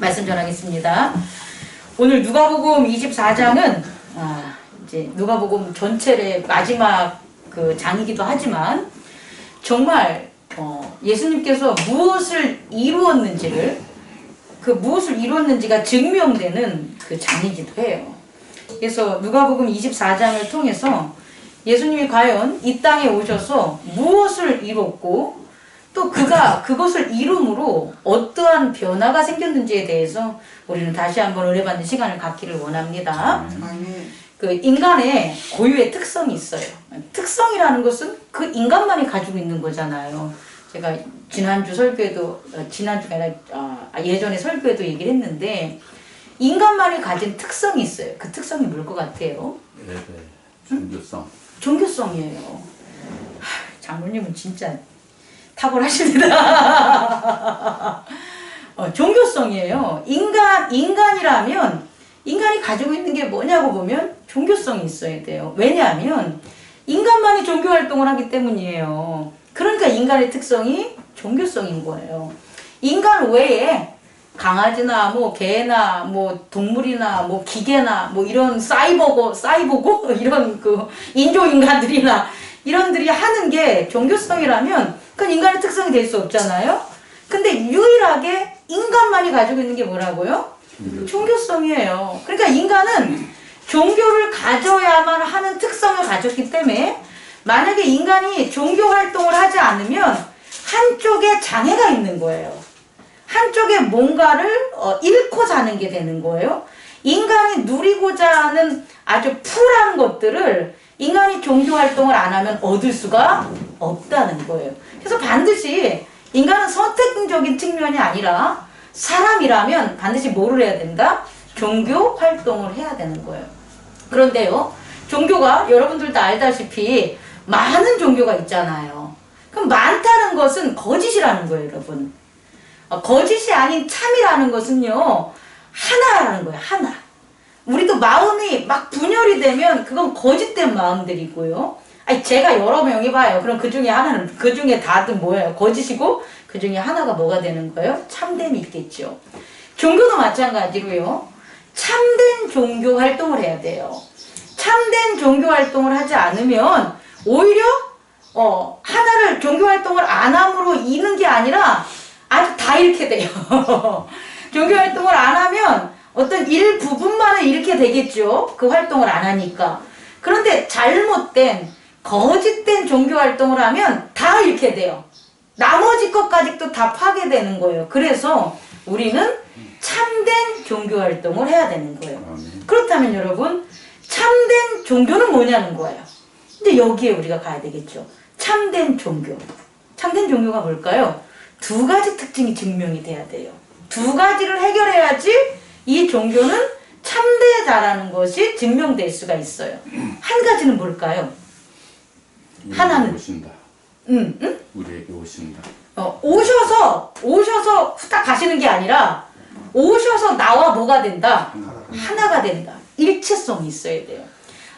말씀 전하겠습니다. 오늘 누가복음 24장은 아, 이제 누가복음 전체의 마지막 그 장이기도 하지만 정말 어, 예수님께서 무엇을 이루었는지를 그 무엇을 이루었는지가 증명되는 그 장이기도 해요. 그래서 누가복음 24장을 통해서 예수님이 과연 이 땅에 오셔서 무엇을 이뤘고 또 그가 그것을 이룸으로 어떠한 변화가 생겼는지에 대해서 우리는 다시 한번 은혜받는 시간을 갖기를 원합니다. 그 인간의 고유의 특성이 있어요. 특성이라는 것은 그 인간만이 가지고 있는 거잖아요. 제가 지난주 설교에도 어, 지난주가 아니라 아, 예전에 설교에도 얘기를 했는데 인간만이 가진 특성이 있어요. 그 특성이 뭘 것 같아요? 예배, 종교성. 종교성이에요. 하, 장모님은 진짜 탁월하십니다. 어, 종교성이에요. 인간, 인간이라면, 인간이 가지고 있는 게 뭐냐고 보면 종교성이 있어야 돼요. 왜냐하면, 인간만이 종교 활동을 하기 때문이에요. 그러니까 인간의 특성이 종교성인 거예요. 인간 외에 강아지나 뭐 개나 뭐 동물이나 뭐 기계나 뭐 이런 사이버고 사이보고 이런 그 인조 인간들이나 이런들이 하는 게 종교성이라면 그건 인간의 특성이 될 수 없잖아요. 근데 유일하게 인간만이 가지고 있는 게 뭐라고요? 종교성이에요. 그러니까 인간은 종교를 가져야만 하는 특성을 가졌기 때문에 만약에 인간이 종교 활동을 하지 않으면 한쪽에 장애가 있는 거예요. 한쪽에 뭔가를 어, 잃고 사는 게 되는 거예요. 인간이 누리고자 하는 아주 풀한 것들을 인간이 종교 활동을 안 하면 얻을 수가 없다는 거예요. 그래서 반드시 인간은 선택적인 측면이 아니라 사람이라면 반드시 뭐를 해야 된다? 종교 활동을 해야 되는 거예요. 그런데요, 종교가 여러분들도 알다시피 많은 종교가 있잖아요. 그럼 많다는 것은 거짓이라는 거예요, 여러분. 어, 거짓이 아닌 참이라는 것은요, 하나라는 거예요, 하나. 우리도 마음이 막 분열이 되면 그건 거짓된 마음들이고요. 아니, 제가 여러 명이 봐요. 그럼 그 중에 하나는, 그 중에 다든 뭐예요? 거짓이고, 그 중에 하나가 뭐가 되는 거예요? 참됨이 있겠죠. 종교도 마찬가지로요. 참된 종교 활동을 해야 돼요. 참된 종교 활동을 하지 않으면 오히려 어, 하나를 종교 활동을 안 함으로 이는 게 아니라 아주 다 잃게 돼요. 종교 활동을 안 하면 어떤 일부분만을 잃게 되겠죠. 그 활동을 안 하니까. 그런데 잘못된, 거짓된 종교 활동을 하면 다 잃게 돼요. 나머지 것까지 또다 파괴되는 거예요. 그래서 우리는 참된 종교 활동을 해야 되는 거예요. 아멘. 그렇다면 여러분, 참된 종교는 뭐냐는 거예요. 이제 여기에 우리가 가야 되겠죠. 참된 종교. 참된 종교가 뭘까요? 두 가지 특징이 증명이 돼야 돼요. 두 가지를 해결해야지 이 종교는 참되다라는 것이 증명될 수가 있어요. 한 가지는 뭘까요? 하나는? 오신다. 음, 음? 우리에게 오신다. 어, 오셔서, 오셔서 후딱 가시는 게 아니라, 오셔서 나와 뭐가 된다? 하나가 된다. 일체성이 있어야 돼요.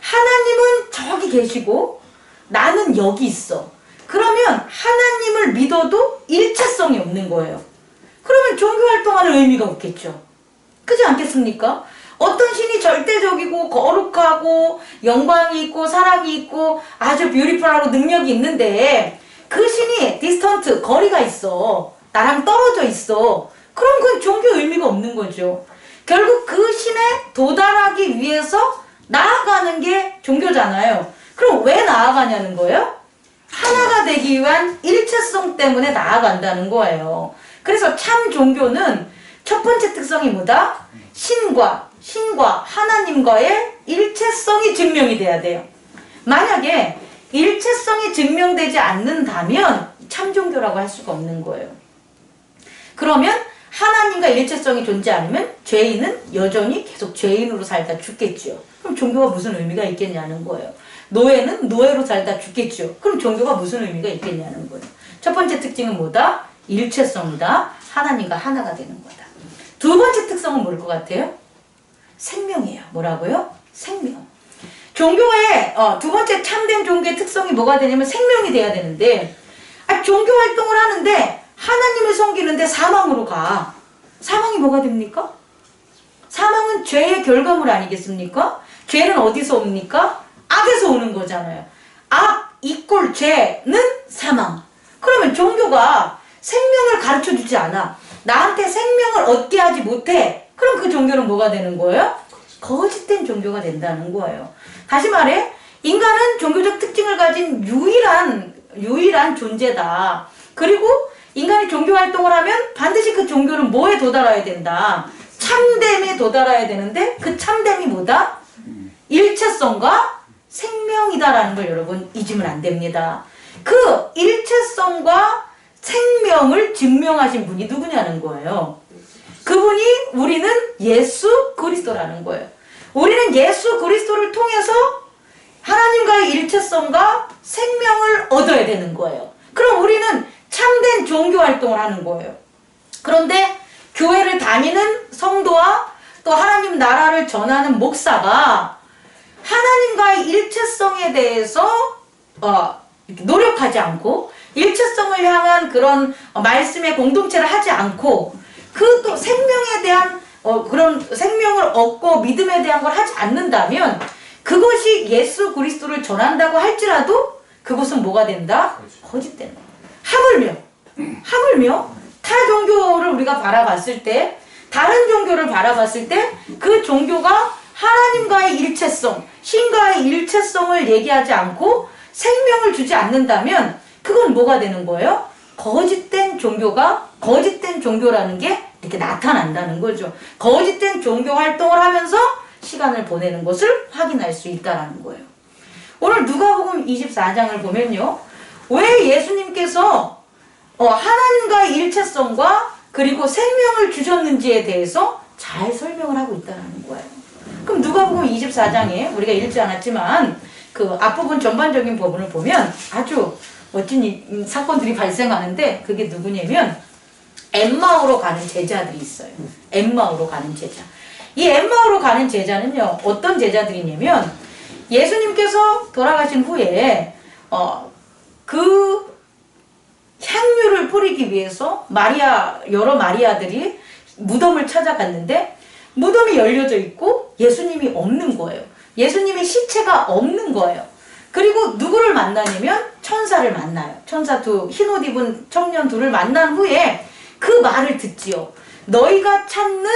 하나님은 저기 계시고, 나는 여기 있어. 그러면 하나님을 믿어도 일체성이 없는 거예요. 그러면 종교 활동하는 의미가 없겠죠. 그지 않겠습니까? 어떤 신이 절대적이고 거룩하고 영광이 있고 사랑이 있고 아주 뷰티풀하고 능력이 있는데 그 신이 디스턴트 거리가 있어. 나랑 떨어져 있어. 그럼 그 종교 의미가 없는 거죠. 결국 그 신에 도달하기 위해서 나아가는 게 종교잖아요. 그럼 왜 나아가냐는 거예요? 하나가 되기 위한 일체성 때문에 나아간다는 거예요. 그래서 참 종교는 첫 번째 특성이 뭐다? 신과 신과 하나님과의 일체성이 증명이 돼야 돼요. 만약에 일체성이 증명되지 않는다면 참 종교라고 할 수가 없는 거예요. 그러면 하나님과 일체성이 존재 않으면 죄인은 여전히 계속 죄인으로 살다 죽겠죠. 그럼 종교가 무슨 의미가 있겠냐는 거예요. 노예는 노예로 살다 죽겠죠. 그럼 종교가 무슨 의미가 있겠냐는 거예요. 첫 번째 특징은 뭐다? 일체성이다. 하나님과 하나가 되는 거다. 두 번째 특성은 뭘 것 같아요? 생명이에요. 뭐라고요? 생명. 종교의 어, 두 번째 참된 종교의 특성이 뭐가 되냐면 생명이 돼야 되는데 아, 종교 활동을 하는데 하나님을 섬기는데 사망으로 가. 사망이 뭐가 됩니까? 사망은 죄의 결과물 아니겠습니까? 죄는 어디서 옵니까? 악에서 오는 거잖아요. 악 이꼴 죄는 사망. 그러면 종교가 생명을 가르쳐 주지 않아. 나한테 생명을 얻게 하지 못해. 그럼 그 종교는 뭐가 되는 거예요? 거짓된 종교가 된다는 거예요. 다시 말해, 인간은 종교적 특징을 가진 유일한, 유일한 존재다. 그리고 인간이 종교 활동을 하면 반드시 그 종교는 뭐에 도달해야 된다? 참됨에 도달해야 되는데 그 참됨이 뭐다? 일체성과 생명이다라는 걸 여러분 잊으면 안 됩니다. 그 일체성과 생명을 증명하신 분이 누구냐는 거예요. 그분이 우리는 예수 그리스도라는 거예요. 우리는 예수 그리스도를 통해서 하나님과의 일체성과 생명을 얻어야 되는 거예요. 그럼 우리는 참된 종교 활동을 하는 거예요. 그런데 교회를 다니는 성도와 또 하나님 나라를 전하는 목사가 하나님과의 일체성에 대해서 어, 노력하지 않고 일체성을 향한 그런 어, 말씀의 공동체를 하지 않고 그 또 생명에 대한 어, 그런 생명을 얻고 믿음에 대한 걸 하지 않는다면 그것이 예수 그리스도를 전한다고 할지라도 그것은 뭐가 된다? 거짓된다. 하물며 하물며 타 종교를 우리가 바라봤을 때 다른 종교를 바라봤을 때 그 종교가 하나님과의 일체성, 신과의 일체성을 얘기하지 않고 생명을 주지 않는다면 그건 뭐가 되는 거예요? 거짓된 종교가 거짓된 종교라는 게 이렇게 나타난다는 거죠. 거짓된 종교 활동을 하면서 시간을 보내는 것을 확인할 수 있다라는 거예요. 오늘 누가복음 24장을 보면요. 왜 예수님께서 어, 하나님과의 일체성과 그리고 생명을 주셨는지에 대해서 잘 설명을 하고 있다는 거예요. 그럼 누가복음 24장에 우리가 읽지 않았지만 그 앞부분 전반적인 부분을 보면 아주 멋진 이- 음, 사건들이 발생하는데 그게 누구냐면 엠마오로 가는 제자들이 있어요. 엠마오로 가는 제자. 이 엠마오로 가는 제자는요 어떤 제자들이냐면 예수님께서 돌아가신 후에 어 그 향유를 뿌리기 위해서 마리아 여러 마리아들이 무덤을 찾아갔는데 무덤이 열려져 있고 예수님이 없는 거예요. 예수님의 시체가 없는 거예요. 그리고 누구를 만나냐면 천사를 만나요. 천사 두 흰옷 입은 청년 둘을 만난 후에 그 말을 듣지요. 너희가 찾는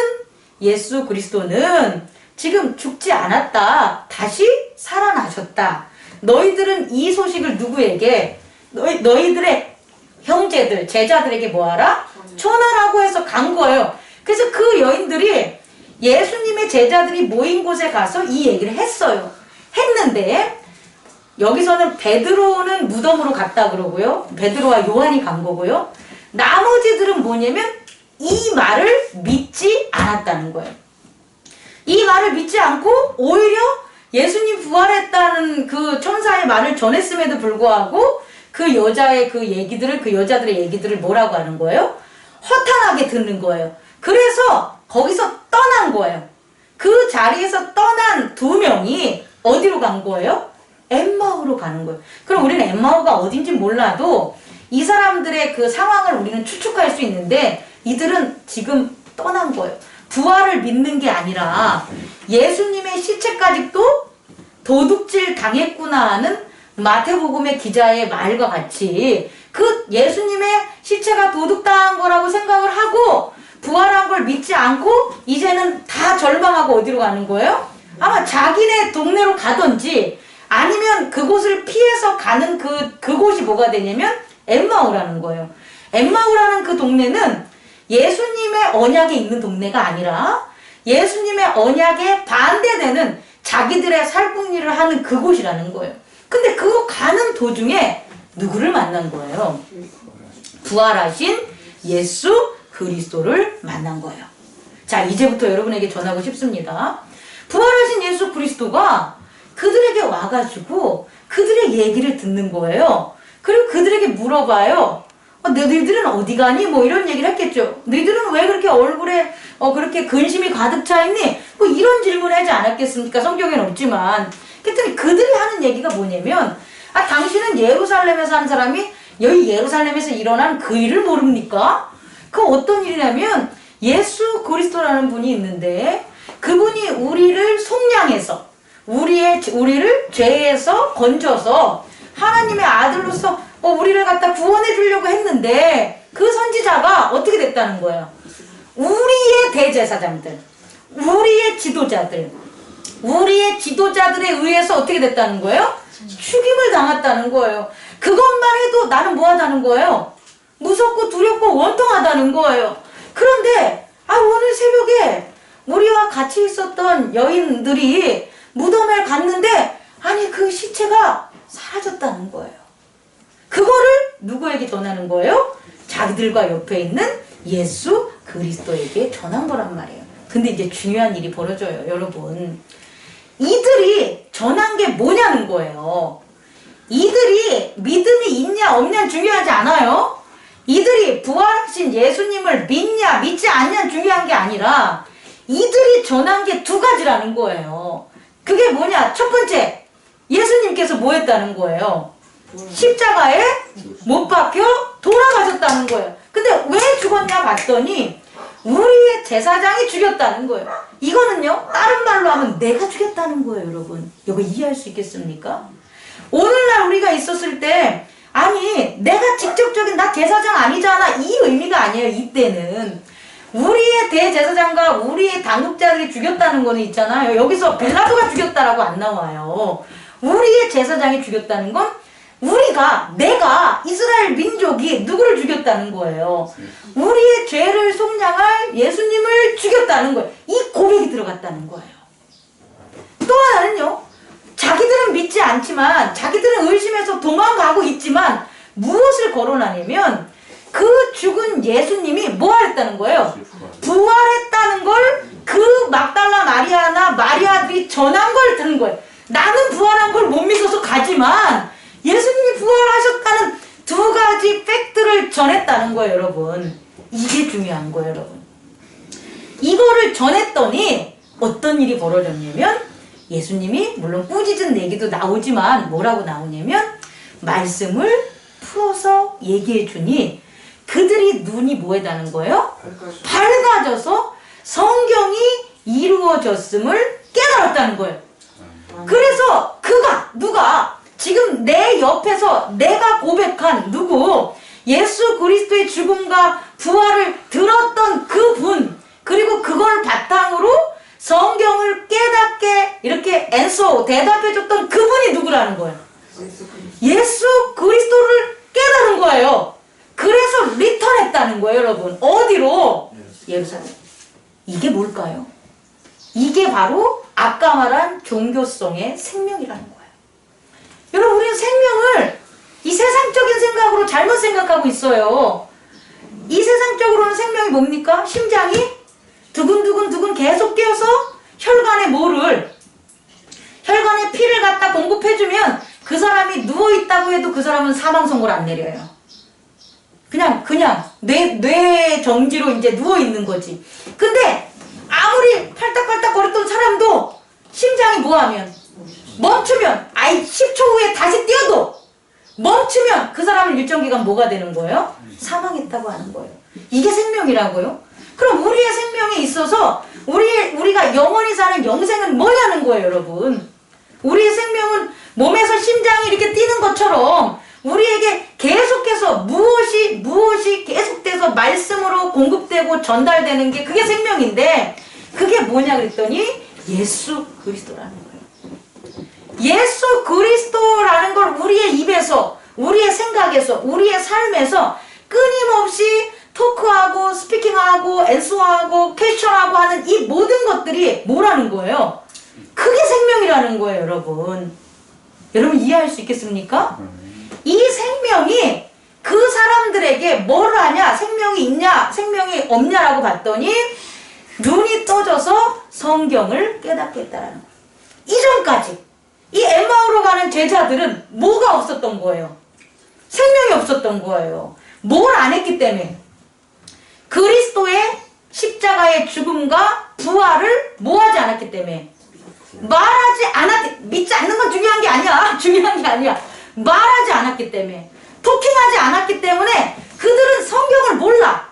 예수 그리스도는 지금 죽지 않았다. 다시 살아나셨다. 너희들은 이 소식을 누구에게 너희, 너희들의 형제들, 제자들에게 뭐하라? 전하라고 해서 간 거예요. 그래서 그 여인들이 예수님의 제자들이 모인 곳에 가서 이 얘기를 했어요. 했는데 여기서는 베드로는 무덤으로 갔다 그러고요. 베드로와 요한이 간 거고요. 나머지들은 뭐냐면 이 말을 믿지 않았다는 거예요. 이 말을 믿지 않고 오히려 예수님 부활했다는 그 천사의 말을 전했음에도 불구하고 그 여자의 그 얘기들을 그 여자들의 얘기들을 뭐라고 하는 거예요? 허탄하게 듣는 거예요. 그래서 거기서 떠난 거예요. 그 자리에서 떠난 두 명이 어디로 간 거예요? 엠마오로 가는 거예요. 그럼 우리는 엠마오가 어딘지 몰라도 이 사람들의 그 상황을 우리는 추측할 수 있는데 이들은 지금 떠난 거예요. 부활을 믿는 게 아니라 예수님의 시체까지도 도둑질 당했구나 하는 마태복음의 기자의 말과 같이 그 예수님의 시체가 도둑당한 거라고 생각을 하고 부활한 걸 믿지 않고 이제는 다 절망하고 어디로 가는 거예요? 아마 자기네 동네로 가든지 아니면 그곳을 피해서 가는 그, 그곳이 뭐가 되냐면 엠마오라는 거예요. 엠마오라는 그 동네는 예수님의 언약이 있는 동네가 아니라 예수님의 언약에 반대되는 자기들의 살궁리를 하는 그곳이라는 거예요. 근데 그거 가는 도중에 누구를 만난 거예요? 부활하신 예수 그리스도를 만난 거예요. 자, 이제부터 여러분에게 전하고 싶습니다. 부활하신 예수 그리스도가 그들에게 와가지고 그들의 얘기를 듣는 거예요. 그리고 그들에게 물어봐요. 어, 너희들은 어디 가니? 뭐 이런 얘기를 했겠죠. 너희들은 왜 그렇게 얼굴에 어, 그렇게 근심이 가득 차 있니? 뭐 이런 질문을 하지 않았겠습니까? 성경에는 없지만. 그랬더니 그들이 하는 얘기가 뭐냐면, 아, 당신은 예루살렘에 사는 사람이 여기 예루살렘에서 일어난 그 일을 모릅니까? 그 어떤 일이냐면, 예수 그리스도라는 분이 있는데 그분이 우리를 속량해서 우리의 우리를 죄에서 건져서 하나님의 아들로서 어, 우리를 갖다 구원해 주려고 했는데 그 선지자가 어떻게 됐다는 거예요? 우리의 대제사장들, 우리의 지도자들, 우리의 지도자들에 의해서 어떻게 됐다는 거예요? 죽임을 당했다는 거예요. 그것만 해도 나는 뭐 하다는 거예요? 무섭고 두렵고 원통하다는 거예요. 그런데, 아, 오늘 새벽에 우리와 같이 있었던 여인들이 무덤을 갔는데, 아니, 그 시체가 사라졌다는 거예요. 그거를 누구에게 전하는 거예요? 자기들과 옆에 있는 예수 그리스도에게 전한 거란 말이에요. 근데 이제 중요한 일이 벌어져요, 여러분. 이들이 전한 게 뭐냐는 거예요. 이들이 믿음이 있냐 없냐 중요하지 않아요. 이들이 부활하신 예수님을 믿냐 믿지 않냐 중요한 게 아니라 이들이 전한 게 두 가지라는 거예요. 그게 뭐냐? 첫 번째, 예수님께서 뭐 했다는 거예요? 십자가에 못 박혀 돌아가셨다는 거예요. 근데 왜 죽었냐 봤더니 우리의 제사장이 죽였다는 거예요. 이거는요, 다른 말로 하면 내가 죽였다는 거예요, 여러분. 이거 이해할 수 있겠습니까? 오늘날 우리가 있었을 때, 아니, 내가 직접적인 나 제사장 아니잖아. 이 의미가 아니에요, 이때는. 우리의 대제사장과 우리의 당국자들이 죽였다는 거는 있잖아요. 여기서 벨라도가 죽였다라고 안 나와요. 우리의 제사장이 죽였다는 건 우리가 내가 이스라엘 민족이 누구를 죽였다는 거예요. 우리의 죄를 속량할 예수님을 죽였다는 거예요. 이 고백이 들어갔다는 거예요. 또 하나는요. 자기들은 믿지 않지만 자기들은 의심해서 도망가고 있지만 무엇을 거론하냐면 그 죽은 예수님이 뭐 했다는 거예요? 부활했다는 걸 그 막달라 마리아나 마리아들이 전한 걸 들은 거예요. 나는 부활한 걸 못 믿어서 가지만 예수님이 부활하셨다는 두 가지 팩트를 전했다는 거예요, 여러분. 이게 중요한 거예요, 여러분. 이거를 전했더니 어떤 일이 벌어졌냐면 예수님이 물론 꾸짖은 얘기도 나오지만 뭐라고 나오냐면 말씀을 풀어서 얘기해 주니 그들이 눈이 뭐해다는 거예요? 밝아져서 성경이 이루어졌음을 깨달았다는 거예요. 그래서 그가 누가 지금 내 옆에서 내가 고백한 누구 예수 그리스도의 죽음과 부활을 들었던 그분 그리고 그걸 바탕으로 성경을 깨닫게 이렇게 앤서 대답해줬던 그분이 누구라는 거예요. 예수 그리스도를 깨달은 거예요. 그래서 리턴했다는 거예요, 여러분. 어디로? 예루살렘. 이게 뭘까요? 이게 바로 아까 말한 종교성의 생명이라는 거예요. 여러분, 우리는 생명을 이 세상적인 생각으로 잘못 생각하고 있어요. 이 세상적으로는 생명이 뭡니까? 심장이 두근두근 두근 계속 뛰어서 혈관에 뭐를 혈관에 피를 갖다 공급해주면 그 사람이 누워있다고 해도 그 사람은 사망 선고를 안 내려요. 그냥 그냥 뇌, 뇌 정지로 이제 누워 있는 거지. 근데 아무리 팔딱팔딱 거렸던 사람도 심장이 뭐하면 멈추면 아이 10초 후에 다시 뛰어도 멈추면 그 사람은 일정 기간 뭐가 되는 거예요? 사망했다고 하는 거예요. 이게 생명이라고요? 그럼 우리의 생명에 있어서 우리 우리가 영원히 사는 영생은 뭐냐는 거예요, 여러분. 우리의 생명은 몸에서 심장이 이렇게 뛰는 것처럼 우리에게 계속해서 무엇이 무엇이 계속돼서 말씀으로 공급되고 전달되는 게 그게 생명인데 그게 뭐냐 그랬더니 예수 그리스도라는 거예요. 예수 그리스도라는 걸 우리의 입에서 우리의 생각에서 우리의 삶에서 끊임없이 토크하고 스피킹하고 앤서하고 퀘스천하고 하는 이 모든 것들이 뭐라는 거예요? 그게 생명이라는 거예요, 여러분. 여러분 이해할 수 있겠습니까? 이 생명이 그 사람들에게 뭘 하냐? 생명이 있냐? 생명이 없냐라고 봤더니 눈이 떠져서 성경을 깨닫게 했다라는 거예요. 이전까지 이 엠마오로 가는 제자들은 뭐가 없었던 거예요? 생명이 없었던 거예요. 뭘 안 했기 때문에 그리스도의 십자가의 죽음과 부활을 뭐 하지 않았기 때문에 말하지 않았기 믿지 않는 건 중요한 게 아니야. 중요한 게 아니야. 말하지 않았기 때문에 토킹하지 않았기 때문에 그들은 성경을 몰라.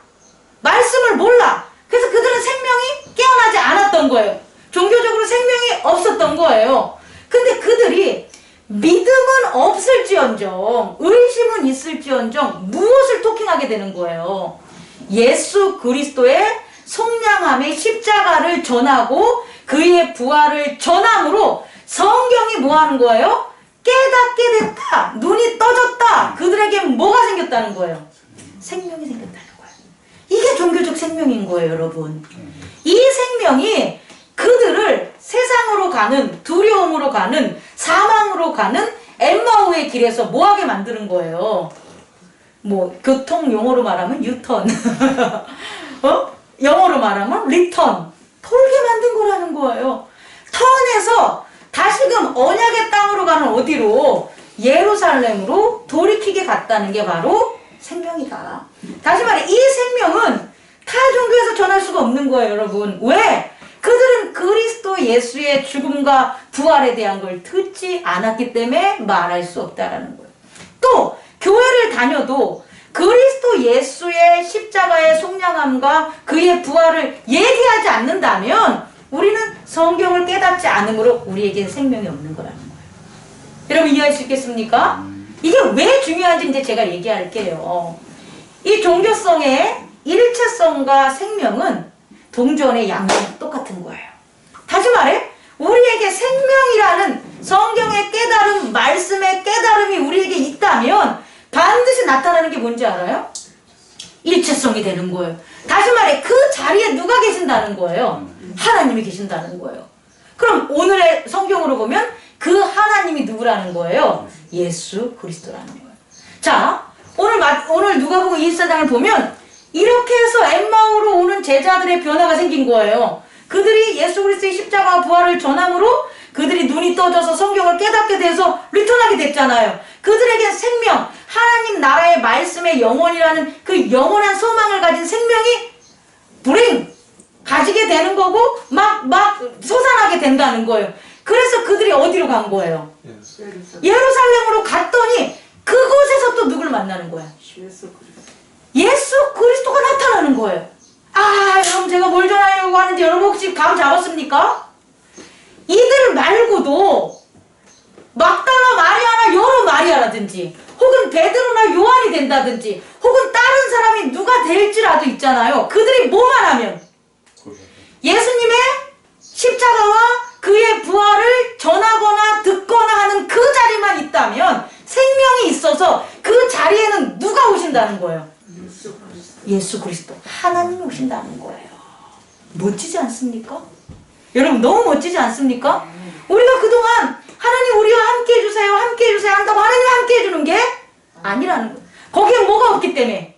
말씀을 몰라. 그래서 그들은 생명이 깨어나지 않았던 거예요. 종교적으로 생명이 없었던 거예요. 근데 그들이 믿음은 없을지언정, 의심은 있을지언정, 무엇을 토킹하게 되는 거예요? 예수 그리스도의 속량함의 십자가를 전하고 그의 부활을 전함으로 성경이 뭐 하는 거예요? 깨닫게 됐다. 눈이 떠졌다. 그들에게 뭐가 생겼다는 거예요? 생명이 생겼다는 거예요. 이게 종교적 생명인 거예요, 여러분. 이 생명이 그들을 세상으로 가는 두려움으로 가는 사망으로 가는 엠마오의 길에서 뭐하게 만드는 거예요. 뭐 교통 용어로 말하면 유턴, 어? 영어로 말하면 리턴, 돌게 만든 거라는 거예요. 턴에서 다시금 언약의 땅으로 가는 어디로 예루살렘으로 돌이키게 갔다는 게 바로 생명이다. 다시 말해 이 생명은 타 종교에서 전할 수가 없는 거예요, 여러분. 왜? 그들은 그리스도 예수의 죽음과 부활에 대한 걸 듣지 않았기 때문에 말할 수 없다라는 거예요. 또 교회를 다녀도 그리스도 예수의 십자가의 속량함과 그의 부활을 얘기하지 않는다면 우리는 성경을 깨닫지 않으므로 우리에게 생명이 없는 거라는 거예요. 여러분 이해할 수 있겠습니까? 이게 왜 중요한지 이제 제가 얘기할게요. 이 종교성의 일체성과 생명은 동전의 양면 똑같은 거예요. 다시 말해, 우리에게 생명이라는 성경의 깨달음, 말씀의 깨달음이 우리에게 있다면 반드시 나타나는 게 뭔지 알아요? 일체성이 되는 거예요. 다시 말해, 그 자리에 누가 계신다는 거예요? 하나님이 계신다는 거예요. 그럼 오늘의 성경으로 보면 그 하나님이 누구라는 거예요? 예수 그리스도라는 거예요. 자, 오늘 마, 오늘 누가복음 24장을 보면 이렇게 해서 엠마오로 오는 제자들의 변화가 생긴 거예요. 그들이 예수 그리스도의 십자가와 부활을 전함으로 그들이 눈이 떠져서 성경을 깨닫게 돼서 리턴하게 됐잖아요. 그들에게 생명, 하나님 나라의 말씀의 영원이라는 그 영원한 소망을 가진 생명이 불행 가지게 되는 거고 막 막 솟아나게 된다는 거예요. 그래서 그들이 어디로 간 거예요? 예루살렘으로 갔더니 그곳에서 또 누굴 만나는 거야? 예수 그리스도. 예수 그리스도가 나타나는 거예요. 아, 여러분 제가 뭘 전하려고 하는지 여러분 혹시 감 잡았습니까? 이들 말고도 막달라 마리아나 여러 마리아라든지 혹은 베드로나 요한이 된다든지 혹은 다른 사람이 누가 될지라도 있잖아요. 그들이 뭐만 하면 예수님의 십자가와 그의 부활을 전하거나 듣거나 하는 그 자리만 있다면 생명이 있어서 그 자리에는 누가 오신다는 거예요? 예수 그리스도. 하나님이 오신다는 거예요. 멋지지 않습니까? 여러분 너무 멋지지 않습니까? 우리가 그동안 하나님 우리와 함께 해주세요 함께 해주세요 한다고 하나님 함께 해주는 게 아니라는 거예요. 거기에 뭐가 없기 때문에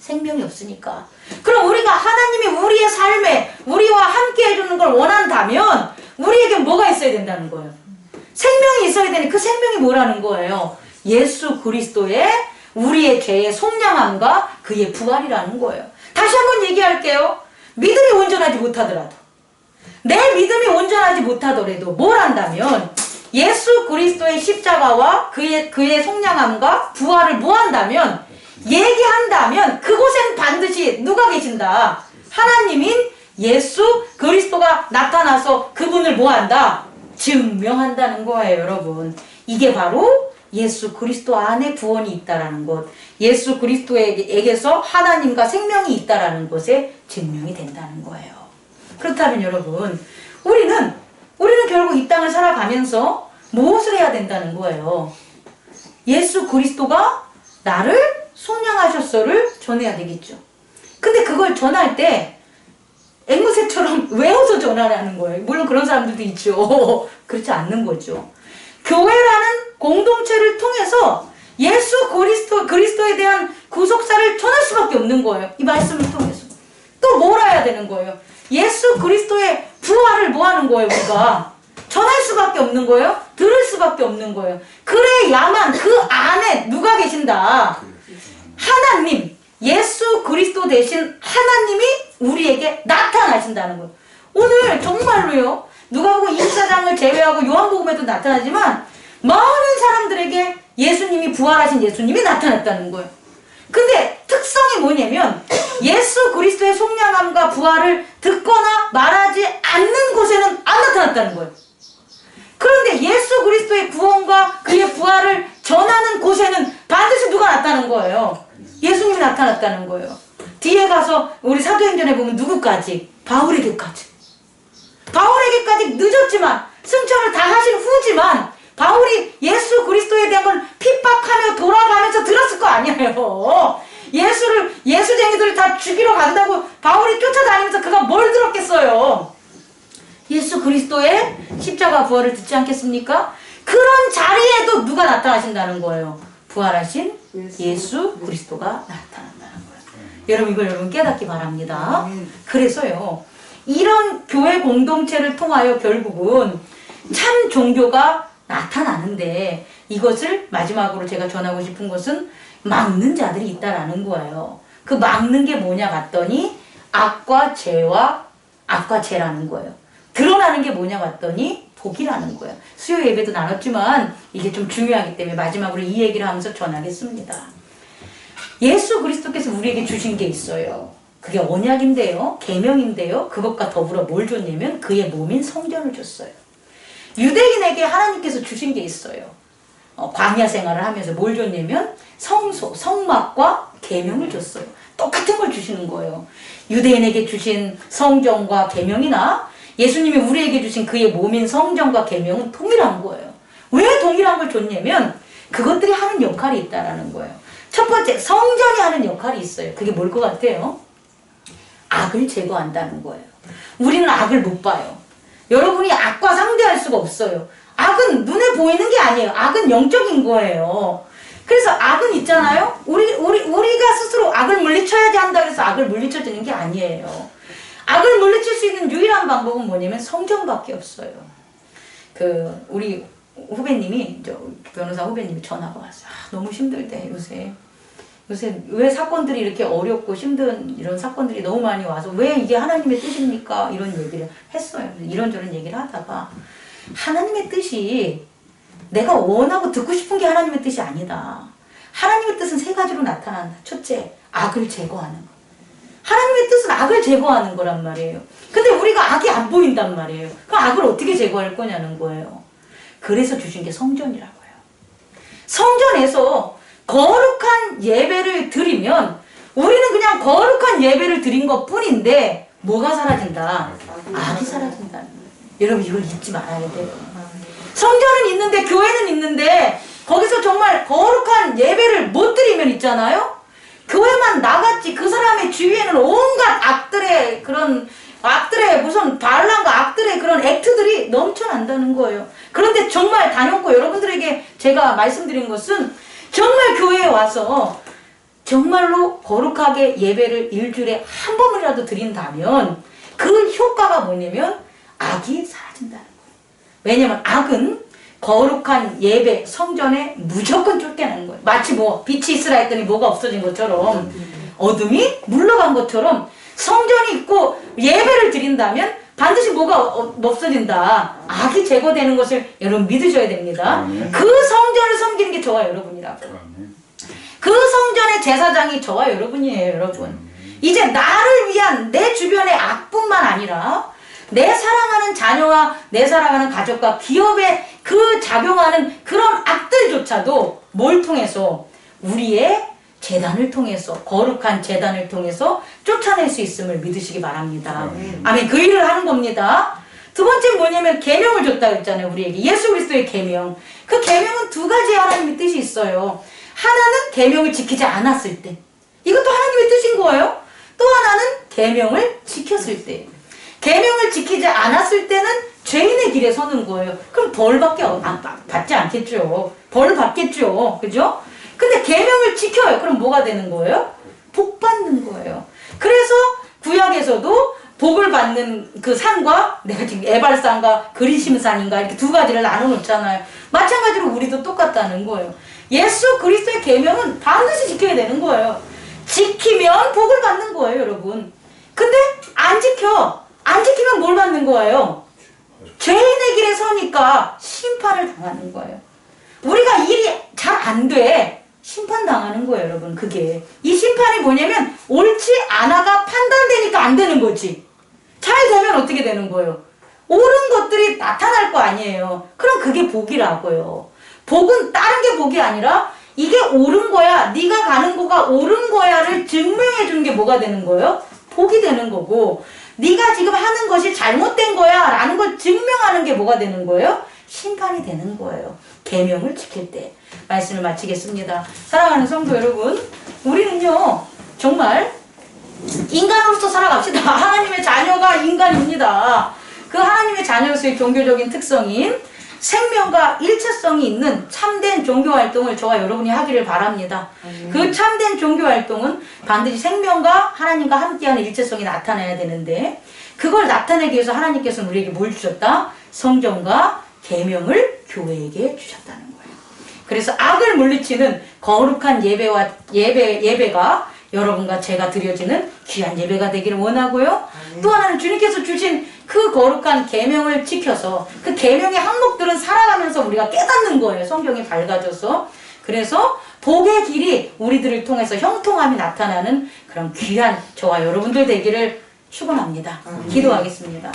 생명이 없으니까. 그럼 우리가 하나님이 우리의 삶에 우리와 함께 해주는 걸 원한다면 우리에게 뭐가 있어야 된다는 거예요. 생명이 있어야 되니 그 생명이 뭐라는 거예요? 예수 그리스도의 우리의 죄의 속량함과 그의 부활이라는 거예요. 다시 한번 얘기할게요. 믿음이 온전하지 못하더라도 내 믿음이 온전하지 못하더라도 뭘 한다면 예수 그리스도의 십자가와 그의 그의 속량함과 부활을 뭐 한다면 얘기한다면 그곳엔 반드시 누가 계신다. 하나님인 예수 그리스도가 나타나서 그분을 뭐 한다? 증명한다는 거예요, 여러분. 이게 바로 예수 그리스도 안에 구원이 있다라는 것, 예수 그리스도에게서 하나님과 생명이 있다라는 것에 증명이 된다는 거예요. 그렇다면 여러분, 우리는 우리는 결국 이 땅을 살아가면서 무엇을 해야 된다는 거예요? 예수 그리스도가 나를 속량하셨어를 전해야 되겠죠. 근데 그걸 전할 때 앵무새처럼 외워서 전하라는 거예요. 물론 그런 사람들도 있죠. 그렇지 않는 거죠. 교회라는 공동체를 통해서 예수 그리스도 그리스도에 대한 구속사를 전할 수밖에 없는 거예요. 이 말씀을 통해서 또 뭘 해야 되는 거예요? 예수 그리스도의 부활을 뭐 하는 거예요, 우리가? 전할 수밖에 없는 거예요? 들을 수밖에 없는 거예요. 그래야만 그 안에 누가 계신다? 하나님, 예수 그리스도 대신 하나님이 우리에게 나타나신다는 거예요. 오늘 정말로요. 누가복음 24장을 제외하고 요한복음에도 나타나지만 많은 사람들에게 예수님이 부활하신 예수님이 나타났다는 거예요. 근데 특성이 뭐냐면 예수 그리스도의 속량함과 부활을 듣거나 말하지 않는 곳에는 안 나타났다는 거예요. 그런데 예수 그리스도의 구원과 그의 부활을 전하는 곳에는 반드시 누가 나타나는 거예요. 예수님이 나타났다는 거예요. 뒤에 가서 우리 사도행전에 보면 누구까지? 바울에게까지. 바울에게까지 늦었지만 승천을 다 하신 후지만 바울이 예수 그리스도에 대한 걸 핍박하며 돌아가면서 들었을 거 아니에요. 예수를 예수쟁이들을 다 죽이러 간다고 바울이 쫓아다니면서 그가 뭘 들었겠어요? 예수 그리스도의 십자가 부활을 듣지 않겠습니까? 그런 자리에도 누가 나타나신다는 거예요. 부활하신 예수. 그리스도가 나타난다는 거예요. 여러분 이걸 여러분 깨닫기 바랍니다. 그래서요. 이런 교회 공동체를 통하여 결국은 참 종교가 나타나는데 이것을 마지막으로 제가 전하고 싶은 것은 막는 자들이 있다라는 거예요. 그 막는 게 뭐냐 봤더니 악과 죄와 악과 죄라는 거예요. 드러나는 게 뭐냐 봤더니 복이라는 거예요. 수요 예배도 나눴지만 이게 좀 중요하기 때문에 마지막으로 이 얘기를 하면서 전하겠습니다. 예수 그리스도께서 우리에게 주신 게 있어요. 그게 언약인데요. 계명인데요. 그것과 더불어 뭘 줬냐면 그의 몸인 성전을 줬어요. 유대인에게 하나님께서 주신 게 있어요. 어, 광야 생활을 하면서 뭘 줬냐면 성소, 성막과 계명을 줬어요. 똑같은 걸 주시는 거예요. 유대인에게 주신 성전과 계명이나 예수님이 우리에게 주신 그의 몸인 성전과 계명은 동일한 거예요. 왜 동일한 걸 줬냐면 그것들이 하는 역할이 있다라는 거예요. 첫 번째 성전이 하는 역할이 있어요. 그게 뭘 것 같아요? 악을 제거한다는 거예요. 우리는 악을 못 봐요. 여러분이 악과 상대할 수가 없어요. 악은 눈에 보이는 게 아니에요. 악은 영적인 거예요. 그래서 악은 있잖아요. 우리 우리 우리가 스스로 악을 물리쳐야지 한다 그래서 악을 물리쳐주는 게 아니에요. 악을 물리칠 수 있는 유일한 방법은 뭐냐면 성전밖에 없어요. 그 우리 후배님이 저 변호사 후배님이 전화가 왔어요. 아, 너무 힘들대 요새. 요새 왜 사건들이 이렇게 어렵고 힘든 이런 사건들이 너무 많이 와서 왜 이게 하나님의 뜻입니까? 이런 얘기를 했어요. 이런저런 얘기를 하다가 하나님의 뜻이 내가 원하고 듣고 싶은 게 하나님의 뜻이 아니다. 하나님의 뜻은 세 가지로 나타난다. 첫째, 악을 제거하는 거. 하나님의 뜻은 악을 제거하는 거란 말이에요. 근데 우리가 악이 안 보인단 말이에요. 그 악을 어떻게 제거할 거냐는 거예요. 그래서 주신 게 성전이라고요. 성전에서 거룩한 예배를 드리면 우리는 그냥 거룩한 예배를 드린 것 뿐인데 뭐가 사라진다? 악이 사라진다는 거예요. 여러분 이걸 잊지 말아야 돼요. 성전은 있는데 교회는 있는데 거기서 정말 거룩한 예배를 못 드리면 있잖아요. 교회만 나갔지 그 사람의 주위에는 온갖 악들의 그런 악들의 무슨 반란과 악들의 그런 액트들이 넘쳐난다는 거예요. 그런데 정말 단연코 여러분들에게 제가 말씀드린 것은 정말 교회에 와서 정말로 거룩하게 예배를 일주일에 한 번이라도 드린다면 그 효과가 뭐냐면 악이 사라진다는 거예요. 왜냐면 악은 거룩한 예배 성전에 무조건 쫓겨나는 거예요. 마치 뭐 빛이 있으라 했더니 뭐가 없어진 것처럼 어둠이 물러간 것처럼 성전이 있고 예배를 드린다면 반드시 뭐가 어- 없어진다. 악이 제거되는 것을 여러분 믿으셔야 됩니다. 그 성전을 섬기는 게 저와 여러분이라고. 그 성전의 제사장이 저와 여러분이에요, 여러분. 이제 나를 위한 내 주변의 악뿐만 아니라 내 사랑하는 자녀와 내 사랑하는 가족과 기업에 그 작용하는 그런 악들조차도 뭘 통해서 우리의 재단을 통해서 거룩한 재단을 통해서 쫓아낼 수 있음을 믿으시기 바랍니다. 아멘. 아멘. 그 일을 하는 겁니다. 두 번째 뭐냐면 계명을 줬다 그랬잖아요, 우리에게. 예수 그리스도의 계명. 그 계명은 두 가지 하나님의 뜻이 있어요. 하나는 계명을 지키지 않았을 때. 이것도 하나님의 뜻인 거예요. 또 하나는 계명을 지켰을 때. 계명을 지키지 않았을 때는 죄인의 길에 서는 거예요. 그럼 벌밖에 안 받- 받지 않겠죠. 벌 받겠죠. 그죠? 근데 계명을 지켜요. 그럼 뭐가 되는 거예요? 복 받는 거예요. 그래서 구약에서도 복을 받는 그 산과 내가 지금 에발산과 그리심산인가 이렇게 두 가지를 나눠 놓잖아요. 마찬가지로 우리도 똑같다는 거예요. 예수 그리스도의 계명은 반드시 지켜야 되는 거예요. 지키면 복을 받는 거예요, 여러분. 근데 안 지켜. 안 지키면 뭘 받는 거예요? 죄인의 길에 서니까 심판을 당하는 거예요. 우리가 일이 잘 안 돼. 심판당하는 거예요, 여러분. 그게. 이 심판이 뭐냐면 옳지 않아가 판단되니까 안 되는 거지. 잘 되면 어떻게 되는 거예요? 옳은 것들이 나타날 거 아니에요. 그럼 그게 복이라고요. 복은 다른 게 복이 아니라 이게 옳은 거야. 네가 가는 거가 옳은 거야를 증명해 주는 게 뭐가 되는 거예요? 복이 되는 거고 네가 지금 하는 것이 잘못된 거야 라는 걸 증명하는 게 뭐가 되는 거예요? 심판이 되는 거예요. 계명을 지킬 때. 말씀을 마치겠습니다. 사랑하는 성도 여러분, 우리는요, 정말 인간으로서 살아갑시다. 하나님의 자녀가 인간입니다. 그 하나님의 자녀로서의 종교적인 특성인 생명과 일체성이 있는 참된 종교 활동을 저와 여러분이 하기를 바랍니다. 그 참된 종교 활동은 반드시 생명과 하나님과 함께하는 일체성이 나타나야 되는데 그걸 나타내기 위해서 하나님께서는 우리에게 뭘 주셨다? 성경과 계명을 교회에게 주셨다는 거예요. 그래서 악을 물리치는 거룩한 예배와 예배 예배가 여러분과 제가 드려지는 귀한 예배가 되기를 원하고요. 또 하나는 주님께서 주신 그 거룩한 계명을 지켜서 그 계명의 항목들은 살아가면서 우리가 깨닫는 거예요. 성경이 밝아져서. 그래서 복의 길이 우리들을 통해서 형통함이 나타나는 그런 귀한 저와 여러분들 되기를 축원합니다. 기도하겠습니다.